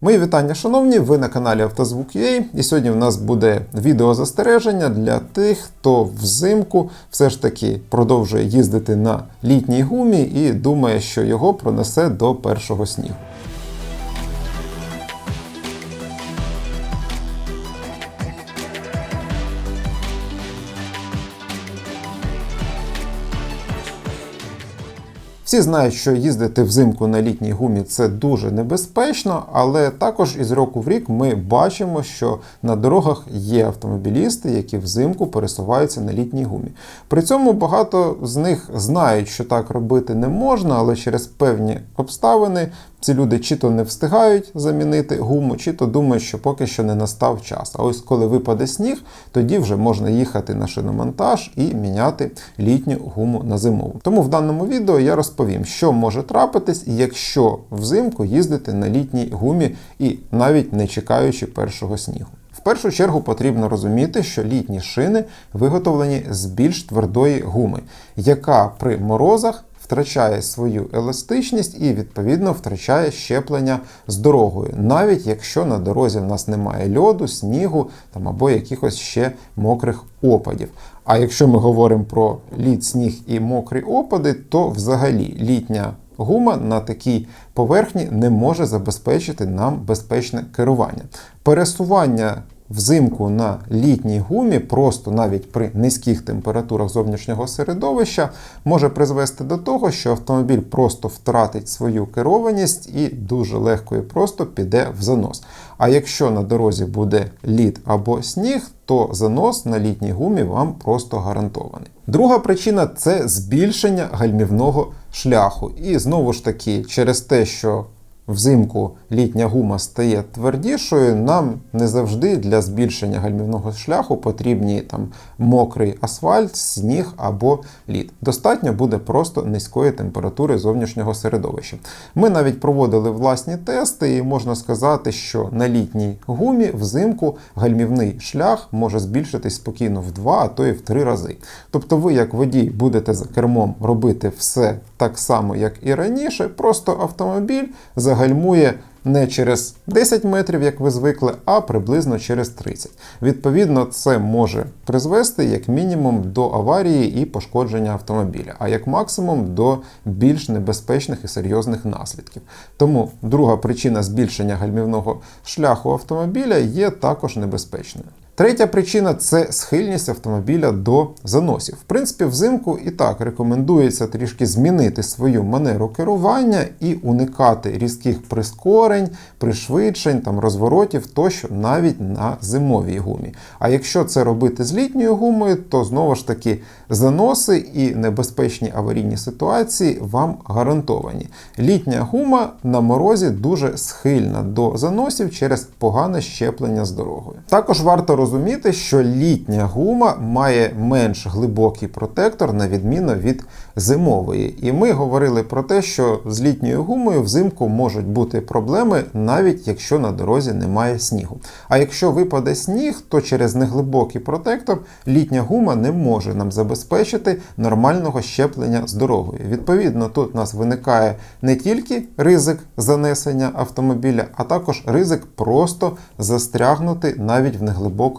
Мої вітання, шановні, ви на каналі Автозвук.ua і сьогодні в нас буде відеозастереження для тих, хто взимку все ж таки продовжує їздити на літній гумі і думає, що його пронесе до першого снігу. Всі знають, що їздити взимку на літній гумі це дуже небезпечно, але також із року в рік ми бачимо, що на дорогах є автомобілісти, які взимку пересуваються на літній гумі. При цьому багато з них знають, що так робити не можна, але через певні обставини ці люди чи то не встигають замінити гуму, чи то думають, що поки що не настав час. А ось коли випаде сніг, тоді вже можна їхати на шиномонтаж і міняти літню гуму на зимову. Тому в даному відео я розповім, що може трапитись, якщо взимку їздити на літній гумі і навіть не чекаючи першого снігу. В першу чергу потрібно розуміти, що літні шини виготовлені з більш твердої гуми, яка при морозах втрачає свою еластичність і, відповідно, втрачає щеплення з дорогою, навіть якщо на дорозі в нас немає льоду, снігу там, або якихось ще мокрих опадів. А якщо ми говоримо про лід, сніг і мокрі опади, то взагалі літня гума на такій поверхні не може забезпечити нам безпечне керування. Пересування Взимку на літній гумі, просто навіть при низьких температурах зовнішнього середовища, може призвести до того, що автомобіль просто втратить свою керованість і дуже легко і просто піде в занос. А якщо на дорозі буде лід або сніг, то занос на літній гумі вам просто гарантований. Друга причина це збільшення гальмівного шляху. І знову ж таки, через те, що взимку літня гума стає твердішою, нам не завжди для збільшення гальмівного шляху потрібні там мокрий асфальт, сніг або лід. Достатньо буде просто низької температури зовнішнього середовища. Ми навіть проводили власні тести, і можна сказати, що на літній гумі взимку гальмівний шлях може збільшитись спокійно в два, а то і в три рази. Тобто, ви, як водій, будете за кермом робити все так само, як і раніше, просто автомобіль загальмує не через 10 метрів, як ви звикли, а приблизно через 30. Відповідно, це може призвести як мінімум до аварії і пошкодження автомобіля, а як максимум до більш небезпечних і серйозних наслідків. Тому друга причина збільшення гальмівного шляху автомобіля є також небезпечною. Третя причина це схильність автомобіля до заносів. В принципі, взимку і так рекомендується трішки змінити свою манеру керування і уникати різких прискорень, пришвидшень, там, розворотів тощо навіть на зимовій гумі. А якщо це робити з літньою гумою, то знову ж таки заноси і небезпечні аварійні ситуації вам гарантовані. Літня гума на морозі дуже схильна до заносів через погане щеплення з дорогою. Також варто розуміти, що літня гума має менш глибокий протектор, на відміну від зимової. І ми говорили про те, що з літньою гумою взимку можуть бути проблеми, навіть якщо на дорозі немає снігу. А якщо випаде сніг, то через неглибокий протектор літня гума не може нам забезпечити нормального щеплення з дорогою. Відповідно, тут у нас виникає не тільки ризик занесення автомобіля, а також ризик просто застрягнути навіть в неглибокому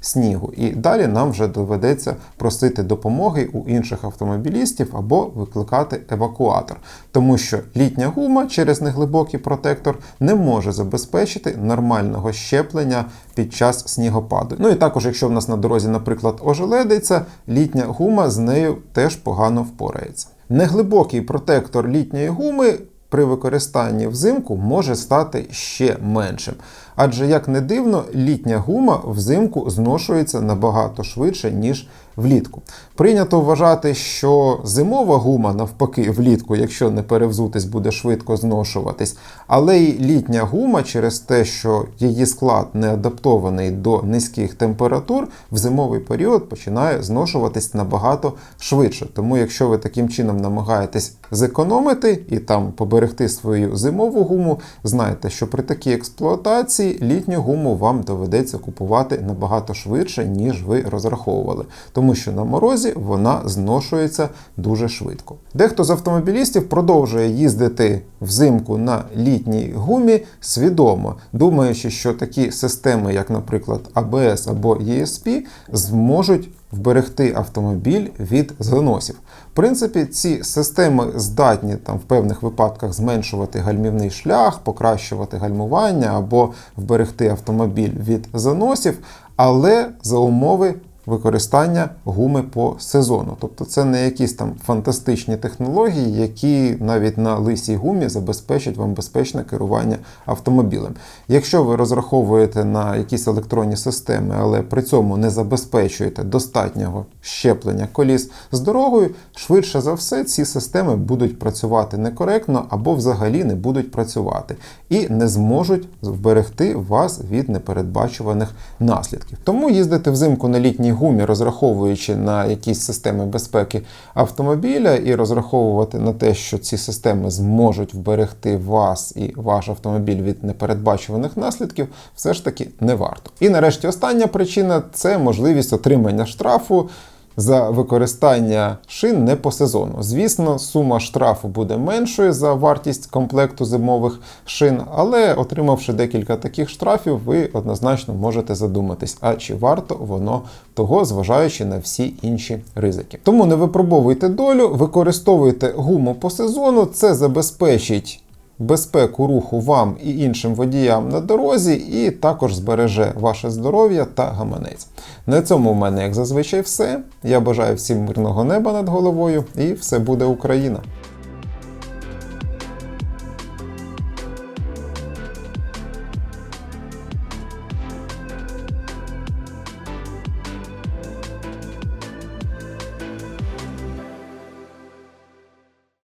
снігу. І далі нам вже доведеться просити допомоги у інших автомобілістів або викликати евакуатор, тому що літня гума через неглибокий протектор не може забезпечити нормального щеплення під час снігопаду. Ну і також, якщо в нас на дорозі, наприклад, ожеледиться, літня гума з нею теж погано впорається. Неглибокий протектор літньої гуми. При використанні взимку може стати ще меншим. Адже, як не дивно, літня гума взимку зношується набагато швидше, ніж влітку. Прийнято вважати, що зимова гума, навпаки, влітку, якщо не перевзутись, буде швидко зношуватись. Але й літня гума, через те, що її склад не адаптований до низьких температур, в зимовий період починає зношуватись набагато швидше. Тому, якщо ви таким чином намагаєтесь зекономити і там поберегти свою зимову гуму, знайте, що при такій експлуатації літню гуму вам доведеться купувати набагато швидше, ніж ви розраховували. Тому що на морозі вона зношується дуже швидко. Дехто з автомобілістів продовжує їздити взимку на літній гумі свідомо, думаючи, що такі системи, як, наприклад, ABS або ESP, зможуть вберегти автомобіль від заносів. В принципі, ці системи здатні там в певних випадках зменшувати гальмівний шлях, покращувати гальмування або вберегти автомобіль від заносів, але за умови використання гуми по сезону. Тобто це не якісь там фантастичні технології, які навіть на лисій гумі забезпечать вам безпечне керування автомобілем. Якщо ви розраховуєте на якісь електронні системи, але при цьому не забезпечуєте достатнього щеплення коліс з дорогою, швидше за все ці системи будуть працювати некоректно або взагалі не будуть працювати і не зможуть вберегти вас від непередбачуваних наслідків. Тому їздити взимку на літній гумі, розраховуючи на якісь системи безпеки автомобіля і розраховувати на те, що ці системи зможуть вберегти вас і ваш автомобіль від непередбачуваних наслідків, все ж таки не варто. І нарешті остання причина це можливість отримання штрафу. За використання шин не по сезону. Звісно, сума штрафу буде меншою за вартість комплекту зимових шин, але отримавши декілька таких штрафів, ви однозначно можете задуматись, а чи варто воно того, зважаючи на всі інші ризики. Тому не випробовуйте долю, використовуйте гуму по сезону, це забезпечить безпеку руху вам і іншим водіям на дорозі, і також збереже ваше здоров'я та гаманець. На цьому в мене, як зазвичай, все. Я бажаю всім мирного неба над головою, і все буде Україна!